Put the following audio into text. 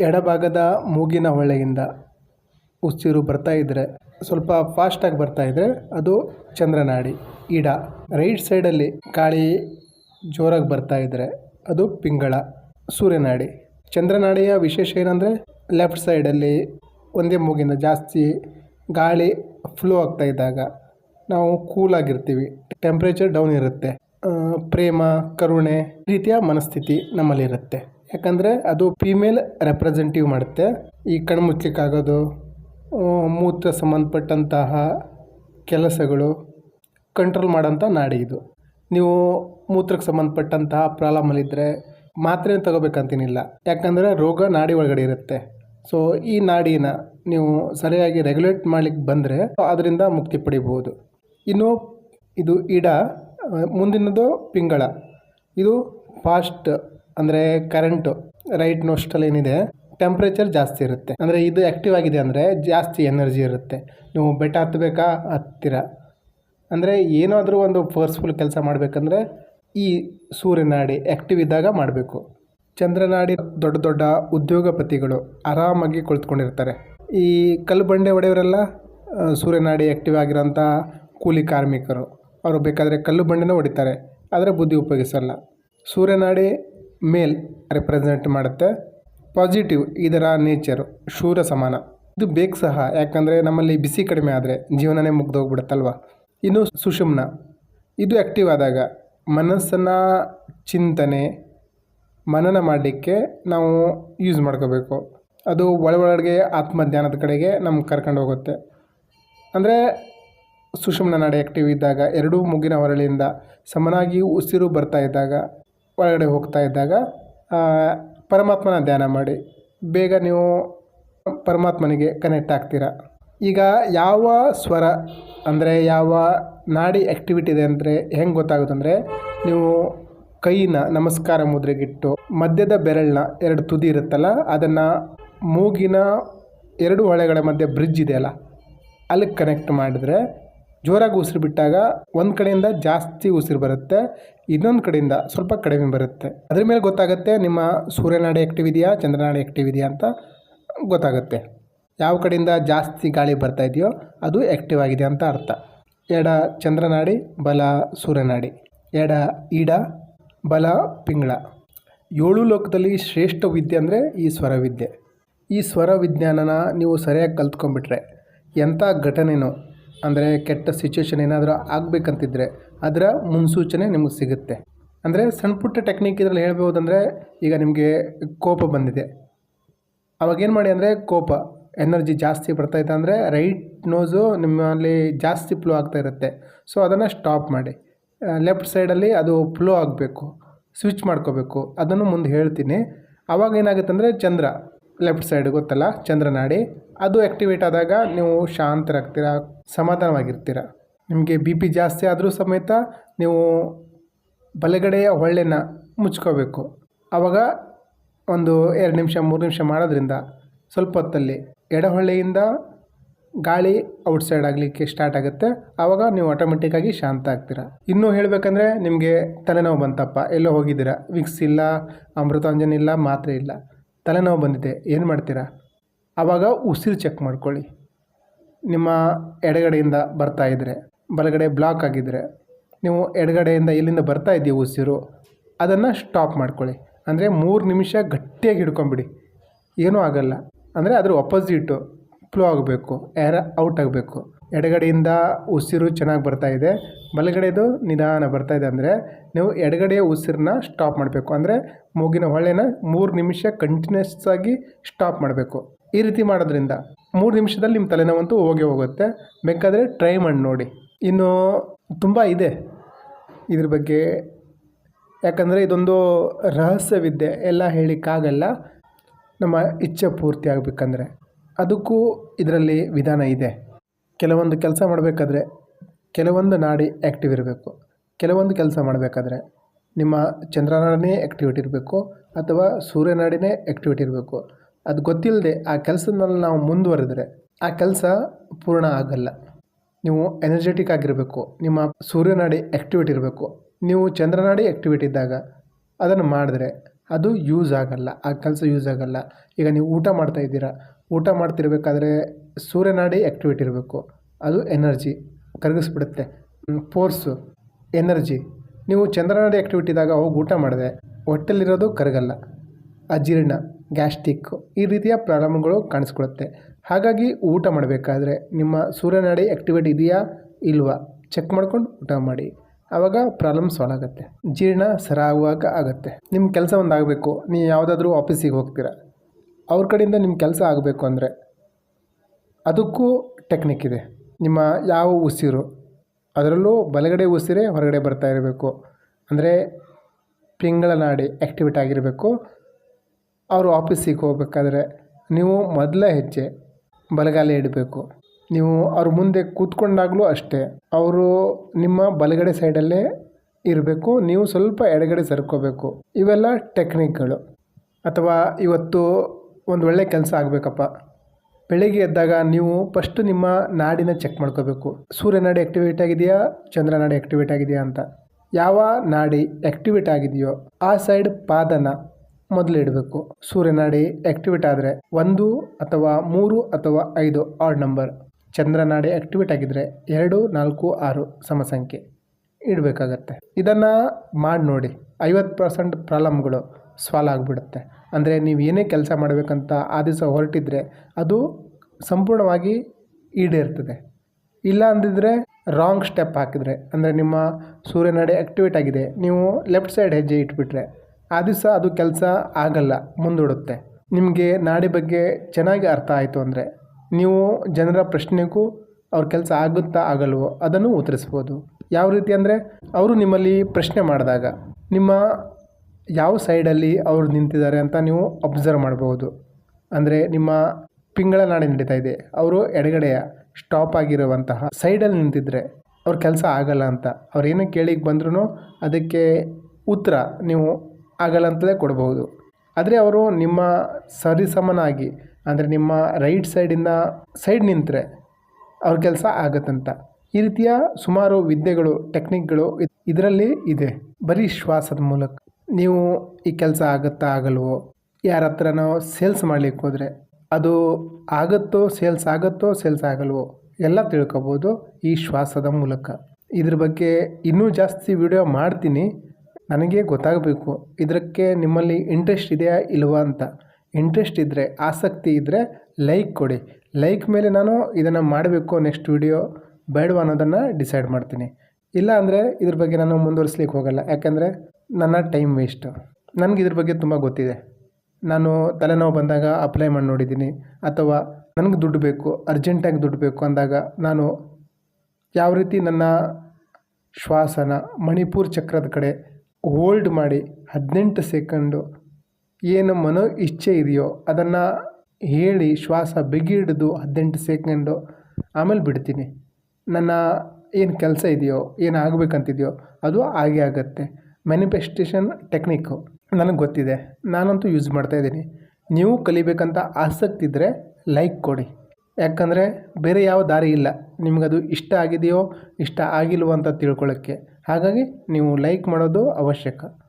ಎಡಭಾಗದ ಮೂಗಿನ ಹೊಳೆಯಿಂದ ಉಸಿರು ಬರ್ತಾ ಇದ್ದರೆ ಸ್ವಲ್ಪ ಫಾಸ್ಟಾಗಿ ಬರ್ತಾ ಇದ್ದರೆ ಅದು ಚಂದ್ರನಾಡಿ. ಇಡ. ರೈಟ್ ಸೈಡಲ್ಲಿ ಗಾಳಿ ಜೋರಾಗಿ ಬರ್ತಾ ಇದ್ದರೆ ಅದು ಪಿಂಗಳ, ಸೂರ್ಯನಾಡಿ. ಚಂದ್ರನಾಡಿಯ ವಿಶೇಷ ಏನಂದರೆ ಲೆಫ್ಟ್ ಸೈಡಲ್ಲಿ ಒಂದೇ ಮೂಗಿಂದ ಜಾಸ್ತಿ ಗಾಳಿ ಫ್ಲೋ ಆಗ್ತಾ ಇದ್ದಾಗ ನಾವು ಕೂಲಾಗಿರ್ತೀವಿ ಟೆಂಪ್ರೇಚರ್ ಡೌನ್ ಇರುತ್ತೆ. ಪ್ರೇಮ, ಕರುಣೆ ರೀತಿಯ ಮನಸ್ಥಿತಿ ನಮ್ಮಲ್ಲಿರುತ್ತೆ. ಯಾಕಂದರೆ ಅದು ಫೀಮೇಲ್ ರೆಪ್ರೆಸೆಂಟಿವ್ ಮಾಡುತ್ತೆ. ಈ ಕಣ್ಮುಚ್ಲಿಕ್ಕಾಗೋದು ಮೂತ್ರ ಸಂಬಂಧಪಟ್ಟಂತಹ ಕೆಲಸಗಳು ಕಂಟ್ರೋಲ್ ಮಾಡೋಂಥ ನಾಡಿ ಇದು. ನೀವು ಮೂತ್ರಕ್ಕೆ ಸಂಬಂಧಪಟ್ಟಂತಹ ಪ್ರಾಬ್ಲಮಲ್ಲಿದ್ದರೆ ಮಾತ್ರೆ ತಗೋಬೇಕಂತೇನಿಲ್ಲ. ಯಾಕಂದರೆ ರೋಗ ನಾಡಿ ಒಳಗಡೆ ಇರುತ್ತೆ. ಸೊ ಈ ನಾಡಿನ ನೀವು ಸರಿಯಾಗಿ ರೆಗ್ಯುಲೇಟ್ ಮಾಡ್ಲಿಕ್ಕೆ ಬಂದರೆ ಅದರಿಂದ ಮುಕ್ತಿ ಪಡಿಬೋದು ಇನ್ನು ಇದು ಇಡ ಮುಂದಿನದು ಪಿಂಗಳ. ಇದು ಫಾಸ್ಟ್ ಅಂದರೆ ಕರೆಂಟು ರೈಟ್ ನೋಸ್ಟಲ್ ಏನಿದೆ ಟೆಂಪ್ರೇಚರ್ ಜಾಸ್ತಿ ಇರುತ್ತೆ. ಅಂದರೆ ಇದು ಆ್ಯಕ್ಟಿವ್ ಆಗಿದೆ ಅಂದರೆ ಜಾಸ್ತಿ ಎನರ್ಜಿ ಇರುತ್ತೆ. ನೀವು ಬೆಟ್ಟ ಹತ್ತಬೇಕಾ? ಹತ್ತಿರ. ಅಂದರೆ ಏನಾದರೂ ಒಂದು ಫೋರ್ಸ್ಫುಲ್ ಕೆಲಸ ಮಾಡಬೇಕಂದ್ರೆ ಈ ಸೂರ್ಯನಾಡಿ ಆ್ಯಕ್ಟಿವ್ ಇದ್ದಾಗ ಮಾಡಬೇಕು. ಚಂದ್ರನಾಡಿ ದೊಡ್ಡ ದೊಡ್ಡ ಉದ್ಯೋಗಪತಿಗಳು ಆರಾಮಾಗಿ ಕುಳಿತುಕೊಂಡಿರ್ತಾರೆ. ಈ ಕಲ್ಲು ಬಂಡೆ ಒಡೆಯವರೆಲ್ಲ ಸೂರ್ಯನಾಡಿ ಆ್ಯಕ್ಟಿವ್ ಆಗಿರೋಂಥ ಕೂಲಿ ಕಾರ್ಮಿಕರು. ಅವರು ಬೇಕಾದರೆ ಕಲ್ಲು ಬಂಡೆನೂ ಹೊಡಿತಾರೆ. ಆದರೆ ಬುದ್ಧಿ ಉಪಯೋಗಿಸಲ್ಲ. ಸೂರ್ಯನಾಡಿ ಮೇಲ್ ರೆಪ್ರೆಸೆಂಟ್ ಮಾಡುತ್ತೆ. ಪಾಸಿಟಿವ್ ಇದರ ನೇಚರು ಶೂರ ಸಮಾನ. ಇದು ಬೇಕು ಸಹ, ಯಾಕಂದರೆ ನಮ್ಮಲ್ಲಿ ಬಿಸಿ ಕಡಿಮೆ ಆದರೆ ಜೀವನನೇ ಮುಗ್ದೋಗ್ಬಿಡುತ್ತಲ್ವ? ಇನ್ನು ಸುಷುಮ್ನ. ಇದು ಆ್ಯಕ್ಟಿವ್ ಆದಾಗ ಮನಸ್ಸನ್ನು ಚಿಂತನೆ, ಮನನ ಮಾಡಲಿಕ್ಕೆ ನಾವು ಯೂಸ್ ಮಾಡ್ಕೋಬೇಕು. ಅದು ಒಳ ಒಳಗೆ ಆತ್ಮಜ್ಞಾನದ ಕಡೆಗೆ ನಮ್ಗೆ ಕರ್ಕೊಂಡು ಹೋಗುತ್ತೆ. ಅಂದರೆ ಸುಷುಮ್ನ ನಾಡಿ ಆ್ಯಕ್ಟಿವ್ ಇದ್ದಾಗ, ಎರಡೂ ಮುಗಿನ ಹೊರಳಿಂದ ಸಮನಾಗಿ ಉಸಿರು ಬರ್ತಾ ಇದ್ದಾಗ ಒಳಗಡೆ ಹೋಗ್ತಾ ಇದ್ದಾಗ ಪರಮಾತ್ಮನ ಧ್ಯಾನ ಮಾಡಿ, ಬೇಗ ನೀವು ಪರಮಾತ್ಮನಿಗೆ ಕನೆಕ್ಟ್ ಆಗ್ತೀರ. ಈಗ ಯಾವ ಸ್ವರ ಅಂದರೆ ಯಾವ ನಾಡಿ ಆ್ಯಕ್ಟಿವಿಟಿ ಇದೆ ಅಂದರೆ ಹೆಂಗೆ ಗೊತ್ತಾಗುತ್ತಂದರೆ, ನೀವು ಕೈನ ನಮಸ್ಕಾರ ಮುದ್ರೆಗಿಟ್ಟು ಮಧ್ಯದ ಬೆರಳನ್ನ ಎರಡು ತುದಿ ಇರುತ್ತಲ್ಲ, ಅದನ್ನು ಮೂಗಿನ ಎರಡು ಹೊಳೆಗಳ ಮಧ್ಯೆ ಬ್ರಿಡ್ಜ್ ಇದೆಯಲ್ಲ ಅಲ್ಲಿಗೆ ಕನೆಕ್ಟ್ ಮಾಡಿದ್ರೆ ಜೋರಾಗಿ ಉಸಿರು ಬಿಟ್ಟಾಗ ಒಂದು ಕಡೆಯಿಂದ ಜಾಸ್ತಿ ಉಸಿರು ಬರುತ್ತೆ ಇನ್ನೊಂದು ಕಡೆಯಿಂದ ಸ್ವಲ್ಪ ಕಡಿಮೆ ಬರುತ್ತೆ. ಅದ್ರ ಮೇಲೆ ಗೊತ್ತಾಗುತ್ತೆ ನಿಮ್ಮ ಸೂರ್ಯನಾಡಿ ಆ್ಯಕ್ಟಿವ್ ಇದೆಯಾ, ಚಂದ್ರನಾಡಿ ಆ್ಯಕ್ಟಿವ್ ಇದೆಯಾ ಅಂತ ಗೊತ್ತಾಗುತ್ತೆ. ಯಾವ ಕಡೆಯಿಂದ ಜಾಸ್ತಿ ಗಾಳಿ ಬರ್ತಾ ಇದೆಯೋ ಅದು ಆ್ಯಕ್ಟಿವ್ ಆಗಿದೆ ಅಂತ ಅರ್ಥ. ಎಡ ಚಂದ್ರನಾಡಿ, ಬಲ ಸೂರ್ಯನಾಡಿ. ಎಡ ಈಡ, ಬಲ ಪಿಂಗಳ. ಏಳು ಲೋಕದಲ್ಲಿ ಶ್ರೇಷ್ಠ ವಿದ್ಯೆ ಅಂದರೆ ಈ ಸ್ವರವಿದ್ಯೆ ಈ ಸ್ವರ ವಿಜ್ಞಾನನ ನೀವು ಸರಿಯಾಗಿ ಕಲ್ತ್ಕೊಂಡ್ಬಿಟ್ರೆ ಎಂಥ ಘಟನೆನೋ ಅಂದರೆ ಕೆಟ್ಟ ಸಿಚುವೇಷನ್ ಏನಾದರೂ ಆಗಬೇಕಂತಿದ್ರೆ ಅದರ ಮುನ್ಸೂಚನೆ ನಿಮಗೆ ಸಿಗುತ್ತೆ. ಅಂದರೆ ಸಣ್ಣ ಪುಟ್ಟ ಟೆಕ್ನಿಕ್ ಇದರಲ್ಲಿ ಹೇಳ್ಬೋದಂದರೆ ಈಗ ನಿಮಗೆ ಕೋಪ ಬಂದಿದೆ. ಅವಾಗೇನು ಮಾಡಿ ಅಂದರೆ ಕೋಪ ಎನರ್ಜಿ ಜಾಸ್ತಿ ಬರ್ತಾಯಿದೆ ಅಂದರೆ ರೈಟ್ ನೋಸು ನಿಮ್ಮಲ್ಲಿ ಜಾಸ್ತಿ ಫ್ಲೋ ಆಗ್ತಾ ಇರುತ್ತೆ. ಸೊ ಅದನ್ನು ಸ್ಟಾಪ್ ಮಾಡಿ. ಲೆಫ್ಟ್ ಸೈಡಲ್ಲಿ ಅದು ಫ್ಲೋ ಆಗಬೇಕು. ಸ್ವಿಚ್ ಮಾಡ್ಕೋಬೇಕು. ಅದನ್ನು ಮುಂದೆ ಹೇಳ್ತೀನಿ. ಅವಾಗ ಏನಾಗುತ್ತೆ ಅಂದರೆ ಚಂದ್ರ ಲೆಫ್ಟ್ ಸೈಡ್ ಗೊತ್ತಲ್ಲ ಚಂದ್ರನಾಡಿ ಅದು ಆ್ಯಕ್ಟಿವೇಟ್ ಆದಾಗ ನೀವು ಶಾಂತರಾಗ್ತೀರ, ಸಮಾಧಾನವಾಗಿರ್ತೀರ? ನಿಮಗೆ ಬಿ ಪಿ ಜಾಸ್ತಿ ಆದರೂ ಸಮೇತ ನೀವು ಬಲಗಡೆಯ ಹೊಳ್ಳೆನ ಮುಚ್ಕೋಬೇಕು. ಆವಾಗ ಒಂದು ಎರಡು ನಿಮಿಷ, ಮೂರು ನಿಮಿಷ ಮಾಡೋದ್ರಿಂದ ಸ್ವಲ್ಪ ಹೊತ್ತಲ್ಲಿ ಎಡಹೊಳ್ಳೆಯಿಂದ ಗಾಳಿ ಔಟ್ಸೈಡ್ ಆಗಲಿಕ್ಕೆ ಸ್ಟಾರ್ಟ್ ಆಗುತ್ತೆ. ಆವಾಗ ನೀವು ಆಟೋಮೆಟಿಕ್ಕಾಗಿ ಶಾಂತ ಆಗ್ತೀರ. ಇನ್ನೂ ಹೇಳಬೇಕಂದ್ರೆ ನಿಮಗೆ ತಲೆನೋವು ಬಂತಪ್ಪ. ಎಲ್ಲೋ ಹೋಗಿದ್ದೀರಾ? ವಿಕ್ಸ್ ಇಲ್ಲ, ಅಮೃತಾಂಜನ್ ಇಲ್ಲ, ಮಾತ್ರೆ ಇಲ್ಲ. ತಲೆನೋವು ಬಂದಿದೆ. ಏನು ಮಾಡ್ತೀರಾ? ಆವಾಗ ಉಸಿರು ಚೆಕ್ ಮಾಡ್ಕೊಳ್ಳಿ. ನಿಮ್ಮ ಎಡಗಡೆಯಿಂದ ಬರ್ತಾ ಇದ್ದರೆ ಬಲಗಡೆ ಬ್ಲಾಕ್ ಆಗಿದ್ದರೆ ನೀವು ಎಡಗಡೆಯಿಂದ ಎಲ್ಲಿಂದ ಬರ್ತಾ ಇದ್ದೀವಿ ಉಸಿರು, ಅದನ್ನು ಸ್ಟಾಪ್ ಮಾಡ್ಕೊಳ್ಳಿ. ಅಂದರೆ ಮೂರು ನಿಮಿಷ ಗಟ್ಟಿಯಾಗಿ ಹಿಡ್ಕೊಂಬಿಡಿ. ಏನೂ ಆಗಲ್ಲ. ಅಂದರೆ ಅದ್ರ ಅಪೋಸಿಟು ಫ್ಲೋ ಆಗಬೇಕು ಏರ್ ಔಟ್ ಆಗಬೇಕು. ಎಡಗಡೆಯಿಂದ ಉಸಿರು ಚೆನ್ನಾಗಿ ಬರ್ತಾ ಇದೆ, ಬಲಗಡೆದು ನಿಧಾನ ಬರ್ತಾ ಇದೆ ಅಂದರೆ ನೀವು ಎಡಗಡೆಯ ಉಸಿರನ್ನ ಸ್ಟಾಪ್ ಮಾಡಬೇಕು. ಅಂದರೆ ಮೂಗಿನ ಹೊಳೆನ ಮೂರು ನಿಮಿಷ ಕಂಟಿನ್ಯೂಸ್ ಆಗಿ ಸ್ಟಾಪ್ ಮಾಡಬೇಕು. ಈ ರೀತಿ ಮಾಡೋದ್ರಿಂದ ಮೂರು ನಿಮಿಷದಲ್ಲಿ ನಿಮ್ಮ ತಲೆನೋವಂತೂ ಹೋಗಿ ಹೋಗುತ್ತೆ. ಬೇಕಾದರೆ ಟ್ರೈ ಮಾಡಿ ನೋಡಿ. ಇನ್ನು ತುಂಬ ಇದೆ. ಇದ್ರ ಬಗ್ಗೆ ಯಾಕಂದರೆ ಇದೊಂದು ರಹಸ್ಯವಿದ್ಯೆ ಎಲ್ಲ ಹೇಳಿಕ್ಕಾಗಲ್ಲ ನಮ್ಮ ಇಚ್ಛೆ ಪೂರ್ತಿ ಆಗಬೇಕಂದ್ರೆ. ಅದಕ್ಕೂ ಇದರಲ್ಲಿ ವಿಧಾನ ಇದೆ. ಕೆಲವೊಂದು ಕೆಲಸ ಮಾಡಬೇಕಾದ್ರೆ ಕೆಲವೊಂದು ನಾಡಿ ಆ್ಯಕ್ಟಿವ್ ಇರಬೇಕು. ಕೆಲವೊಂದು ಕೆಲಸ ಮಾಡಬೇಕಾದ್ರೆ ನಿಮ್ಮ ಚಂದ್ರನಾಡಿನೇ ಆ್ಯಕ್ಟಿವಿಟಿ ಇರಬೇಕು ಅಥವಾ ಸೂರ್ಯನಾಡಿನೇ ಆ್ಯಕ್ಟಿವಿಟಿ ಇರಬೇಕು. ಅದು ಗೊತ್ತಿಲ್ಲದೆ ಆ ಕೆಲಸದಲ್ಲಿ ನಾವು ಮುಂದುವರೆದ್ರೆ ಆ ಕೆಲಸ ಪೂರ್ಣ ಆಗಲ್ಲ. ನೀವು ಎನರ್ಜೆಟಿಕ್ ಆಗಿರಬೇಕು, ನಿಮ್ಮ ಸೂರ್ಯನಾಡಿ ಆ್ಯಕ್ಟಿವಿಟಿ ಇರಬೇಕು, ನೀವು ಚಂದ್ರನಾಡಿ ಆ್ಯಕ್ಟಿವಿಟಿ ಇದ್ದಾಗ ಅದನ್ನು ಮಾಡಿದ್ರೆ ಅದು ಯೂಸ್ ಆಗಲ್ಲ, ಆ ಕೆಲಸ ಯೂಸ್ ಆಗಲ್ಲ. ಈಗ ನೀವು ಊಟ ಮಾಡ್ತಾ ಇದ್ದೀರಾ, ಊಟ ಮಾಡ್ತಿರ್ಬೇಕಾದ್ರೆ ಸೂರ್ಯನಾಡಿ ಆ್ಯಕ್ಟಿವೇಟ್ ಇರಬೇಕು, ಅದು ಎನರ್ಜಿ ಕರಗಿಸ್ಬಿಡುತ್ತೆ. ಫೋರ್ಸು ಎನರ್ಜಿ ನೀವು ಚಂದ್ರನಾಡಿ ಆ್ಯಕ್ಟಿವಿಟಿ ಇದ್ದಾಗ ಹೋಗಿ ಊಟ ಮಾಡಿದೆ ಹೊಟ್ಟೆಲಿರೋದು ಕರಗಲ್ಲ ಅಜೀರ್ಣ ಗ್ಯಾಸ್ಟಿಕ್ ಈ ರೀತಿಯ ಪ್ರಾಬ್ಲಮ್ಗಳು ಕಾಣಿಸ್ಕೊಳುತ್ತೆ ಹಾಗಾಗಿ ಊಟ ಮಾಡಬೇಕಾದ್ರೆ ನಿಮ್ಮ ಸೂರ್ಯನಾಡಿ ಆ್ಯಕ್ಟಿವೇಟ್ ಇದೆಯಾ ಇಲ್ವಾ ಚೆಕ್ ಮಾಡ್ಕೊಂಡು ಊಟ ಮಾಡಿ. ಆವಾಗ ಪ್ರಾಬ್ಲಮ್ ಸಾಲ್ವ್ ಆಗುತ್ತೆ. ಜೀರ್ಣ ಸರಾಗುವಾಗ ಆಗುತ್ತೆ. ನಿಮ್ಮ ಕೆಲಸ ಒಂದು ಆಗಬೇಕು ನೀವು ಯಾವುದಾದ್ರೂ ಆಫೀಸಿಗೆ ಹೋಗ್ತೀರಾ. ಅವ್ರ ಕಡೆಯಿಂದ ನಿಮ್ಮ ಕೆಲಸ ಆಗಬೇಕು ಅಂದರೆ ಅದಕ್ಕೂ ಟೆಕ್ನಿಕ್ ಇದೆ. ನಿಮ್ಮ ಯಾವ ಉಸಿರು ಅದರಲ್ಲೂ ಬಲಗಡೆ ಉಸಿರೇ ಹೊರಗಡೆ ಬರ್ತಾ ಇರಬೇಕು. ಅಂದರೆ ಪಿಂಗಳ ನಾಡಿ ಆ್ಯಕ್ಟಿವೇಟ್ ಆಗಿರಬೇಕು. ಅವರು ಆಫೀಸಿಗೆ ಹೋಗ್ಬೇಕಾದ್ರೆ ನೀವು ಮೊದಲ ಹೆಜ್ಜೆ ಬಲಗಾಲ ಇಡಬೇಕು. ನೀವು ಅವ್ರ ಮುಂದೆ ಕೂತ್ಕೊಂಡಾಗಲೂ ಅಷ್ಟೇ, ಅವರು ನಿಮ್ಮ ಬಲಗಡೆ ಸೈಡಲ್ಲೇ ಇರಬೇಕು, ನೀವು ಸ್ವಲ್ಪ ಎಡಗಡೆ ಸರ್ಕೋಬೇಕು. ಇವೆಲ್ಲ ಟೆಕ್ನಿಕ್ಗಳು. ಅಥವಾ ಇವತ್ತು ಒಂದು ಒಳ್ಳೆ ಕೆಲಸ ಆಗಬೇಕಪ್ಪ. ಬೆಳಿಗ್ಗೆ ಎದ್ದಾಗ ನೀವು ಫಸ್ಟು ನಿಮ್ಮ ನಾಡಿನ ಚೆಕ್ ಮಾಡ್ಕೋಬೇಕು. ಸೂರ್ಯನಾಡಿ ಆ್ಯಕ್ಟಿವೇಟ್ ಆಗಿದೆಯಾ, ಚಂದ್ರ ನಾಡಿ ಆ್ಯಕ್ಟಿವೇಟ್ ಆಗಿದೆಯಾ ಅಂತ. ಯಾವ ನಾಡಿ ಆ್ಯಕ್ಟಿವೇಟ್ ಆಗಿದೆಯೋ ಆ ಸೈಡ್ ಪಾದನ ಮೊದಲು ಇಡಬೇಕು. ಸೂರ್ಯನಾಡಿ ಆಕ್ಟಿವೇಟ್ ಆದರೆ ಒಂದು ಅಥವಾ ಮೂರು ಅಥವಾ ಐದು ಆಡ್ ನಂಬರ್ ಚಂದ್ರನಾಡಿ ಆಕ್ಟಿವೇಟ್ ಆಗಿದ್ದರೆ ಎರಡು, ನಾಲ್ಕು, ಆರು ಸಮ ಸಂಖ್ಯೆ ಇಡಬೇಕಾಗತ್ತೆ. ಇದನ್ನು ಮಾಡಿ ನೋಡಿ. ಐವತ್ತು ಪರ್ಸೆಂಟ್ ಪ್ರಾಬ್ಲಮ್ಗಳು ಸಾಲ್ವ್ ಆಗಿಬಿಡುತ್ತೆ. ಅಂದರೆ ನೀವು ಏನೇ ಕೆಲಸ ಮಾಡಬೇಕಂತ ಆ ದಿವಸ ಹೊರಟಿದ್ರೆ ಅದು ಸಂಪೂರ್ಣವಾಗಿ ಈಡೇರ್ತದೆ. ಇಲ್ಲ ಅಂದಿದ್ರೆ ರಾಂಗ್ ಸ್ಟೆಪ್ ಹಾಕಿದರೆ. ಅಂದರೆ ನಿಮ್ಮ ಸೂರ್ಯನಾಡಿ ಆಕ್ಟಿವೇಟ್ ಆಗಿದೆ, ನೀವು ಲೆಫ್ಟ್ ಸೈಡ್ ಹೆಜ್ಜೆ ಇಟ್ಬಿಟ್ರೆ ಆ ದಿವಸ ಅದು ಕೆಲಸ ಆಗಲ್ಲ, ಮುಂದೂಡುತ್ತೆ. ನಿಮಗೆ ನಾಡಿ ಬಗ್ಗೆ ಚೆನ್ನಾಗಿ ಅರ್ಥ ಆಯಿತು ಅಂದರೆ ನೀವು ಜನರ ಪ್ರಶ್ನೆಗೂ ಅವ್ರ ಕೆಲಸ ಆಗುತ್ತಾ ಆಗಲ್ವೋ ಅದನ್ನು ಉತ್ತರಿಸ್ಬೋದು. ಯಾವ ರೀತಿ ಅಂದರೆ ಅವರು ನಿಮ್ಮಲ್ಲಿ ಪ್ರಶ್ನೆ ಮಾಡಿದಾಗ ನಿಮ್ಮ ಯಾವ ಸೈಡಲ್ಲಿ ಅವರು ನಿಂತಿದ್ದಾರೆ ಅಂತ ನೀವು ಅಬ್ಸರ್ವ್ ಮಾಡ್ಬೋದು. ಅಂದರೆ ನಿಮ್ಮ ಪಿಂಗಳ ನಾಡಿ ನಡೀತಾ ಇದೆ, ಅವರು ಎಡಗಡೆಯ ಸ್ಟಾಪ್ ಆಗಿರುವಂತಹ ಸೈಡಲ್ಲಿ ನಿಂತಿದ್ರೆ ಅವ್ರ ಕೆಲಸ ಆಗಲ್ಲ ಅಂತ. ಅವ್ರು ಏನೇ ಕೇಳಿಗೆ ಬಂದ್ರೂ ಅದಕ್ಕೆ ಉತ್ತರ ನೀವು ಆಗಲ್ಲ ಅಂತಲೇ ಕೊಡ್ಬೋದು ಆದರೆ ಅವರು ನಿಮ್ಮ ಸರಿಸಮನಾಗಿ, ಅಂದರೆ ನಿಮ್ಮ ರೈಟ್ ಸೈಡಿಂದ ಸೈಡ್ ನಿಂತರೆ ಅವ್ರ ಕೆಲಸ ಆಗತ್ತಂತ. ಈ ರೀತಿಯ ಸುಮಾರು ವಿದ್ಯೆಗಳು, ಟೆಕ್ನಿಕ್ಗಳು ಇದರಲ್ಲಿ ಇದೆ. ಬರೀ ಶ್ವಾಸದ ಮೂಲಕ. ನೀವು ಈ ಕೆಲಸ ಆಗುತ್ತಾ ಆಗಲ್ವೋ? ಯಾರ ಹತ್ರನೋ ಸೇಲ್ಸ್ ಮಾಡ್ಲಿಕ್ಕೆ ಹೋದರೆ. ಅದು ಆಗುತ್ತೋ, ಸೇಲ್ಸ್ ಆಗುತ್ತೋ, ಸೇಲ್ಸ್ ಆಗಲ್ವೋ? ಎಲ್ಲ ತಿಳ್ಕೊಬೋದು ಈ ಶ್ವಾಸದ ಮೂಲಕ. ಇದ್ರ ಬಗ್ಗೆ ಇನ್ನೂ ಜಾಸ್ತಿ ವಿಡಿಯೋ ಮಾಡ್ತೀನಿ. ನನಗೆ ಗೊತ್ತಾಗಬೇಕು. ಇದಕ್ಕೆ ನಿಮ್ಮಲ್ಲಿ ಇಂಟ್ರೆಸ್ಟ್ ಇದೆಯಾ ಇಲ್ವಾ ಅಂತ. ಇಂಟ್ರೆಸ್ಟ್ ಇದ್ದರೆ ಆಸಕ್ತಿ ಇದ್ದರೆ ಲೈಕ್ ಕೊಡಿ. ಲೈಕ್ ಮೇಲೆ ನಾನು ಇದನ್ನು ಮಾಡಬೇಕು ನೆಕ್ಸ್ಟ್ ವಿಡಿಯೋ ಬೇಡವಾ ಅನ್ನೋದನ್ನು ಡಿಸೈಡ್ ಮಾಡ್ತೀನಿ. ಇಲ್ಲ ಅಂದರೆ ಇದ್ರ ಬಗ್ಗೆ ನಾನು ಮುಂದುವರಿಸ್ಲಿಕ್ಕೆ ಹೋಗಲ್ಲ. ಯಾಕೆಂದರೆ ನನ್ನ ಟೈಮ್ ವೇಸ್ಟು ನನಗೆ ಇದ್ರ ಬಗ್ಗೆ ತುಂಬ ಗೊತ್ತಿದೆ. ನಾನು ತಲೆನೋವು ಬಂದಾಗ ಅಪ್ಲೈ ಮಾಡಿ ನೋಡಿದ್ದೀನಿ. ಅಥವಾ ನನಗೆ ದುಡ್ಡು ಬೇಕು ಅರ್ಜೆಂಟಾಗಿ ದುಡ್ಡು ಬೇಕು ಅಂದಾಗ ನಾನು ಯಾವ ರೀತಿ ನನ್ನ ಶ್ವಾಸನ, ಮಣಿಪುರ್ ಚಕ್ರದ ಕಡೆ ಹೋಲ್ಡ್ ಮಾಡಿ ಹದಿನೆಂಟು ಸೆಕೆಂಡು ಏನು ಮನೋ ಇಚ್ಛೆ ಇದೆಯೋ ಅದನ್ನು ಹೇಳಿ ಶ್ವಾಸ ಬಿಗಿ ಹಿಡಿದು ಹದಿನೆಂಟು ಸೆಕೆಂಡು ಆಮೇಲೆ ಬಿಡ್ತೀನಿ. ನನ್ನ ಏನು ಕೆಲಸ ಇದೆಯೋ, ಏನು ಆಗಬೇಕಂತಿದೆಯೋ ಅದು ಆಗೇ ಆಗುತ್ತೆ. ಮ್ಯಾನಿಫೆಸ್ಟೇಷನ್ ಟೆಕ್ನಿಕ್ಕು ನನಗೆ ಗೊತ್ತಿದೆ. ನಾನಂತೂ ಯೂಸ್ ಮಾಡ್ತಾಯಿದ್ದೀನಿ ನೀವು ಕಲಿಬೇಕಂತ ಆಸಕ್ತಿ ಇದ್ದರೆ ಲೈಕ್ ಕೊಡಿ. ಯಾಕಂದರೆ ಬೇರೆ ಯಾವ ದಾರಿ ಇಲ್ಲ. ನಿಮಗದು ಇಷ್ಟ ಆಗಿದೆಯೋ, ಇಷ್ಟ ಆಗಿಲ್ವೋ ಅಂತ ತಿಳ್ಕೊಳ್ಳೋಕ್ಕೆ. ಹಾಗಾಗಿ ನೀವು ಲೈಕ್ ಮಾಡೋದು ಅವಶ್ಯಕ.